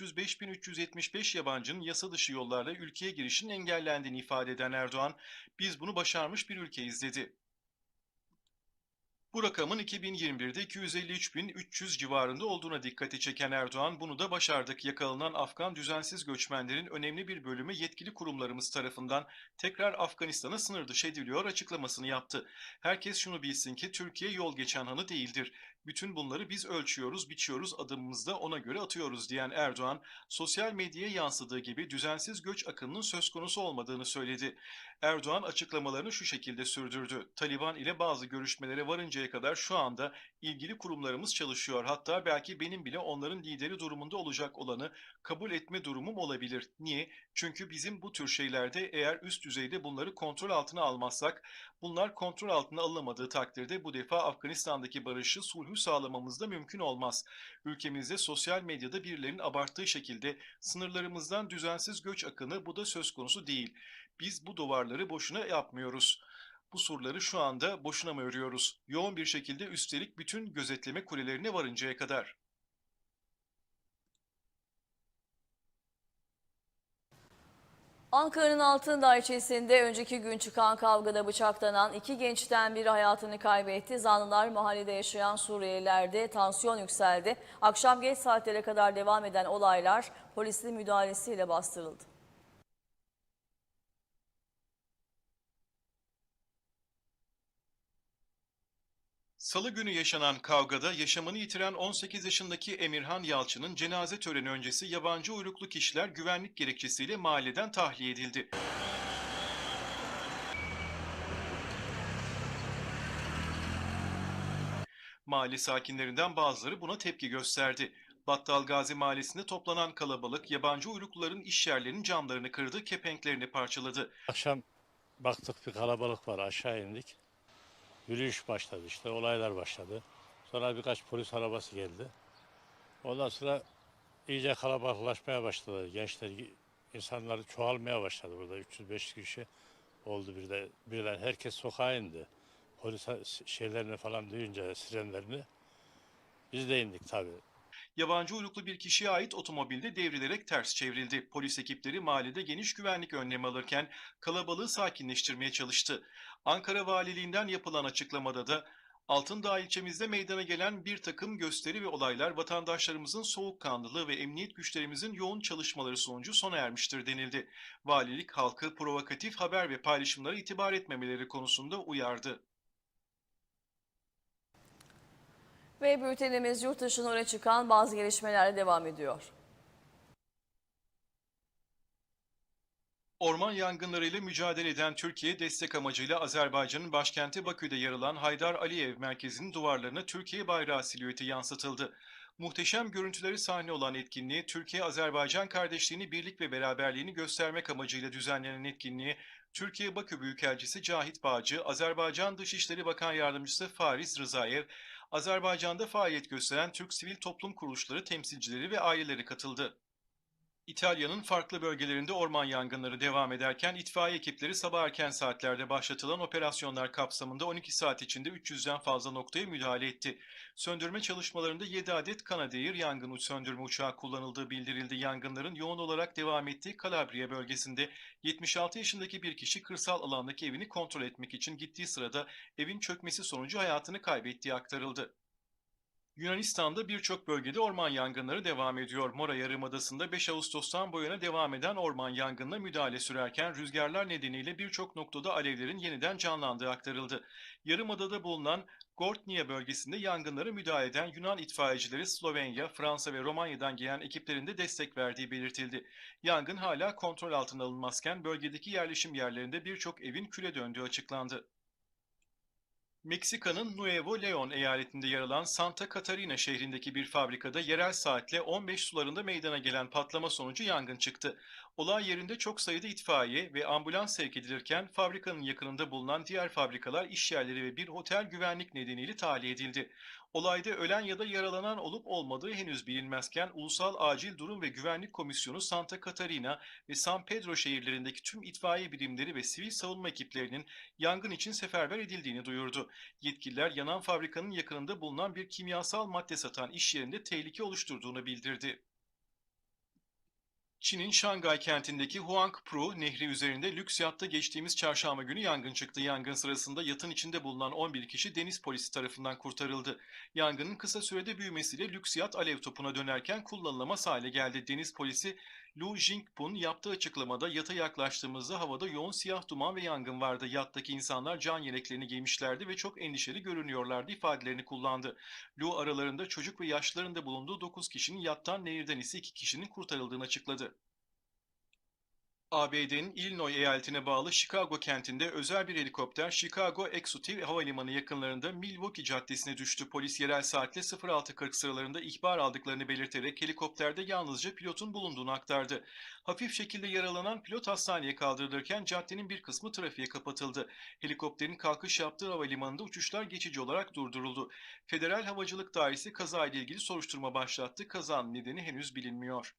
305.375 yabancının yasa dışı yollarla ülkeye girişinin engellendiğini ifade eden Erdoğan, biz bunu başarmış bir ülkeyiz dedi. Bu rakamın 2021'de 253.300 civarında olduğuna dikkati çeken Erdoğan, bunu da başardık. Yakalanan Afgan düzensiz göçmenlerin önemli bir bölümü yetkili kurumlarımız tarafından tekrar Afganistan'a sınır dışı ediliyor açıklamasını yaptı. Herkes şunu bilsin ki Türkiye yol geçen hanı değildir. Bütün bunları biz ölçüyoruz, biçiyoruz, adımımızda ona göre atıyoruz diyen Erdoğan, sosyal medyaya yansıdığı gibi düzensiz göç akınının söz konusu olmadığını söyledi. Erdoğan açıklamalarını şu şekilde sürdürdü. Taliban ile bazı görüşmelere varıncaya kadar şu anda ilgili kurumlarımız çalışıyor. Hatta belki benim bile onların lideri durumunda olacak olanı kabul etme durumum olabilir. Niye? Çünkü bizim bu tür şeylerde eğer üst düzeyde bunları kontrol altına almazsak, bunlar kontrol altına alınamadığı takdirde bu defa Afganistan'daki barışı, sulhü sağlamamız da mümkün olmaz. Ülkemizde sosyal medyada birilerinin abarttığı şekilde sınırlarımızdan düzensiz göç akını bu da söz konusu değil. Biz bu duvarları boşuna yapmıyoruz. Bu surları şu anda boşuna mı örüyoruz? Yoğun bir şekilde üstelik bütün gözetleme kulelerine varıncaya kadar. Ankara'nın Altındağ ilçesinde önceki gün çıkan kavgada bıçaklanan iki gençten biri hayatını kaybetti. Zanlılar mahallede yaşayan Suriyelilerde tansiyon yükseldi. Akşam geç saatlere kadar devam eden olaylar polisin müdahalesiyle bastırıldı. Salı günü yaşanan kavgada yaşamını yitiren 18 yaşındaki Emirhan Yalçın'ın cenaze töreni öncesi yabancı uyruklu kişiler güvenlik gerekçesiyle mahalleden tahliye edildi. Mahalle sakinlerinden bazıları buna tepki gösterdi. Battal Gazi Mahallesi'nde toplanan kalabalık yabancı uyrukluların iş yerlerinin camlarını kırdı, kepenklerini parçaladı. Akşam baktık bir kalabalık var aşağı indik. Yürüyüş başladı işte olaylar başladı. Sonra birkaç polis arabası geldi. Ondan sonra iyice kalabalıklaşmaya başladı. Gençler, insanlar çoğalmaya başladı burada. 300-500 kişi oldu birden. birden. Herkes sokağa indi. Polis şeylerini falan duyunca sirenlerini. Biz de indik tabii. Yabancı uyruklu bir kişiye ait otomobilde devrilerek ters çevrildi. Polis ekipleri mahallede geniş güvenlik önlemi alırken kalabalığı sakinleştirmeye çalıştı. Ankara Valiliğinden yapılan açıklamada da Altındağ ilçemizde meydana gelen bir takım gösteri ve olaylar vatandaşlarımızın soğukkanlılığı ve emniyet güçlerimizin yoğun çalışmaları sonucu sona ermiştir denildi. Valilik halkı provokatif haber ve paylaşımlara itibar etmemeleri konusunda uyardı. Ve bültenimiz yurt dışına öne çıkan bazı gelişmelerle devam ediyor. Orman yangınlarıyla mücadele eden Türkiye destek amacıyla Azerbaycan'ın başkenti Bakü'de yer alan Haydar Aliyev merkezinin duvarlarına Türkiye bayrağı silüeti yansıtıldı. Muhteşem görüntüleri sahne olan etkinliği, Türkiye-Azerbaycan kardeşliğini, birlik ve beraberliğini göstermek amacıyla düzenlenen etkinliği, Türkiye Bakü Büyükelçisi Cahit Bağcı, Azerbaycan Dışişleri Bakan Yardımcısı Fariz Rızayev, Azerbaycan'da faaliyet gösteren Türk sivil toplum kuruluşları temsilcileri ve aileleri katıldı. İtalya'nın farklı bölgelerinde orman yangınları devam ederken itfaiye ekipleri sabah erken saatlerde başlatılan operasyonlar kapsamında 12 saat içinde 300'den fazla noktaya müdahale etti. Söndürme çalışmalarında 7 adet Canadair yangın söndürme uçağı kullanıldığı bildirildi. Yangınların yoğun olarak devam ettiği Calabria bölgesinde 76 yaşındaki bir kişi kırsal alandaki evini kontrol etmek için gittiği sırada evin çökmesi sonucu hayatını kaybettiği aktarıldı. Yunanistan'da birçok bölgede orman yangınları devam ediyor. Mora Yarımadası'nda 5 Ağustos'tan bu yana devam eden orman yangınına müdahale sürerken rüzgarlar nedeniyle birçok noktada alevlerin yeniden canlandığı aktarıldı. Yarımada'da bulunan Gortnia bölgesinde yangınlara müdahale eden Yunan itfaiyecileri Slovenya, Fransa ve Romanya'dan gelen ekiplerin de destek verdiği belirtildi. Yangın hala kontrol altına alınmazken bölgedeki yerleşim yerlerinde birçok evin küle döndüğü açıklandı. Meksika'nın Nuevo Leon eyaletinde yer alan Santa Catarina şehrindeki bir fabrikada yerel saatle 15 sularında meydana gelen patlama sonucu yangın çıktı. Olay yerinde çok sayıda itfaiye ve ambulans sevk edilirken fabrikanın yakınında bulunan diğer fabrikalar, iş yerleri ve bir otel güvenlik nedeniyle tahliye edildi. Olayda ölen ya da yaralanan olup olmadığı henüz bilinmezken Ulusal Acil Durum ve Güvenlik Komisyonu Santa Catarina ve San Pedro şehirlerindeki tüm itfaiye birimleri ve sivil savunma ekiplerinin yangın için seferber edildiğini duyurdu. Yetkililer yanan fabrikanın yakınında bulunan bir kimyasal madde satan iş yerinde tehlike oluşturduğunu bildirdi. Çin'in Şangay kentindeki Huangpu Nehri üzerinde lüks yatta geçtiğimiz çarşamba günü yangın çıktı. Yangın sırasında yatın içinde bulunan 11 kişi deniz polisi tarafından kurtarıldı. Yangının kısa sürede büyümesiyle lüks yat alev topuna dönerken kullanılamaz hale geldi. Deniz polisi Lu Jingpun yaptığı açıklamada yata yaklaştığımızda havada yoğun siyah duman ve yangın vardı. Yattaki insanlar can yeleklerini giymişlerdi ve çok endişeli görünüyorlardı ifadelerini kullandı. Lu aralarında çocuk ve yaşlıların da bulunduğu 9 kişinin yattan nehirden ise 2 kişinin kurtarıldığını açıkladı. ABD'nin Illinois eyaletine bağlı Chicago kentinde özel bir helikopter Chicago Executive Havalimanı yakınlarında Milwaukee Caddesi'ne düştü. Polis yerel saatle 06.40 sıralarında ihbar aldıklarını belirterek helikopterde yalnızca pilotun bulunduğunu aktardı. Hafif şekilde yaralanan pilot hastaneye kaldırılırken caddenin bir kısmı trafiğe kapatıldı. Helikopterin kalkış yaptığı havalimanında uçuşlar geçici olarak durduruldu. Federal Havacılık Dairesi kazayla ilgili soruşturma başlattı. Kazanın nedeni henüz bilinmiyor.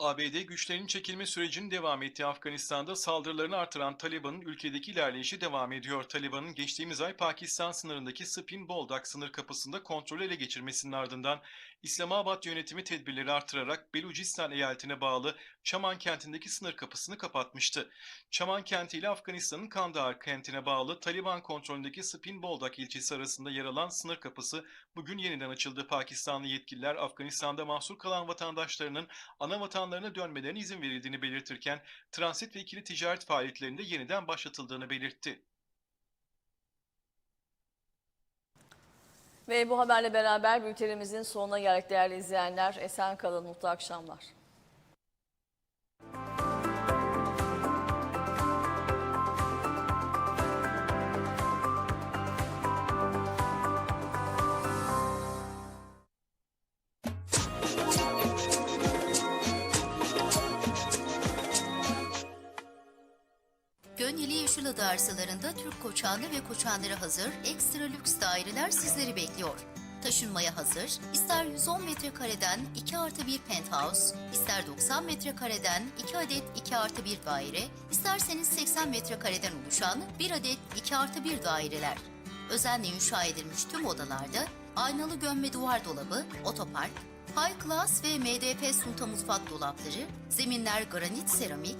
ABD güçlerinin çekilme sürecinin devam ettiği Afganistan'da saldırılarını artıran Taliban'ın ülkedeki ilerleyişi devam ediyor. Taliban'ın geçtiğimiz ay Pakistan sınırındaki Spin Boldak sınır kapısında kontrol ele geçirmesinin ardından İslamabad yönetimi tedbirleri artırarak Belucistan eyaletine bağlı Çaman kentindeki sınır kapısını kapatmıştı. Çaman kenti ile Afganistan'ın Kandahar kentine bağlı Taliban kontrolündeki Spin Boldak ilçesi arasında yer alan sınır kapısı bugün yeniden açıldı. Pakistanlı yetkililer Afganistan'da mahsur kalan vatandaşlarının ana vatanlarına dönmelerine izin verildiğini belirtirken transit ve ikili ticaret faaliyetlerinde yeniden başlatıldığını belirtti. Ve bu haberle beraber bültenimizin sonuna geldik değerli izleyenler. Esen kalın, mutlu akşamlar. Arsalarında Türk koçanlı ve koçanları hazır ekstra lüks daireler sizleri bekliyor. Taşınmaya hazır, ister 110 metrekareden 2 artı 1 penthouse, ister 90 metrekareden 2 adet 2 artı 1 daire, isterseniz 80 metrekareden oluşan 1 adet 2 artı 1 daireler. Özenle inşa edilmiş tüm odalarda aynalı gömme duvar dolabı, otopark, high class ve MDP sunta mutfak dolapları, zeminler granit seramik,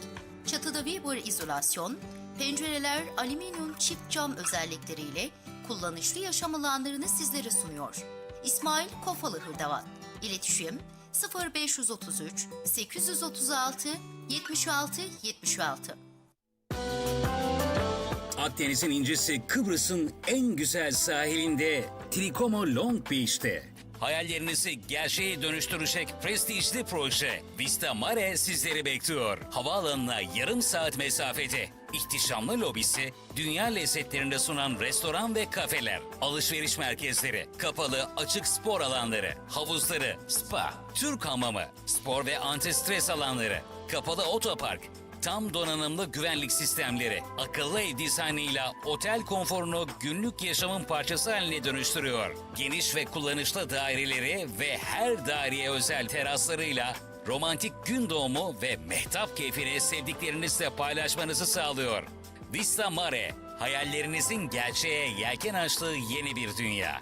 Çatıda Weber izolasyon, pencereler alüminyum çift cam özellikleriyle kullanışlı yaşam alanlarını sizlere sunuyor. İsmail Kofalı Hırdavat. İletişim 0533 836 76 76. Akdeniz'in incisi Kıbrıs'ın en güzel sahilinde Trikomo Long Beach'te. Hayallerinizi gerçeğe dönüştürecek prestijli proje Vista Mare sizleri bekliyor. Havaalanına yarım saat mesafede. İhtişamlı lobisi, dünya lezzetlerinde sunan restoran ve kafeler, alışveriş merkezleri, kapalı açık spor alanları, havuzları, spa, Türk hamamı, spor ve antistres alanları, kapalı otopark, Tam donanımlı güvenlik sistemleri, akıllı ev dizaynıyla otel konforunu günlük yaşamın parçası haline dönüştürüyor. Geniş ve kullanışlı daireleri ve her daireye özel teraslarıyla romantik gün doğumu ve mehtap keyfini sevdiklerinizle paylaşmanızı sağlıyor. Vista Mare, hayallerinizin gerçeğe yelken açtığı yeni bir dünya.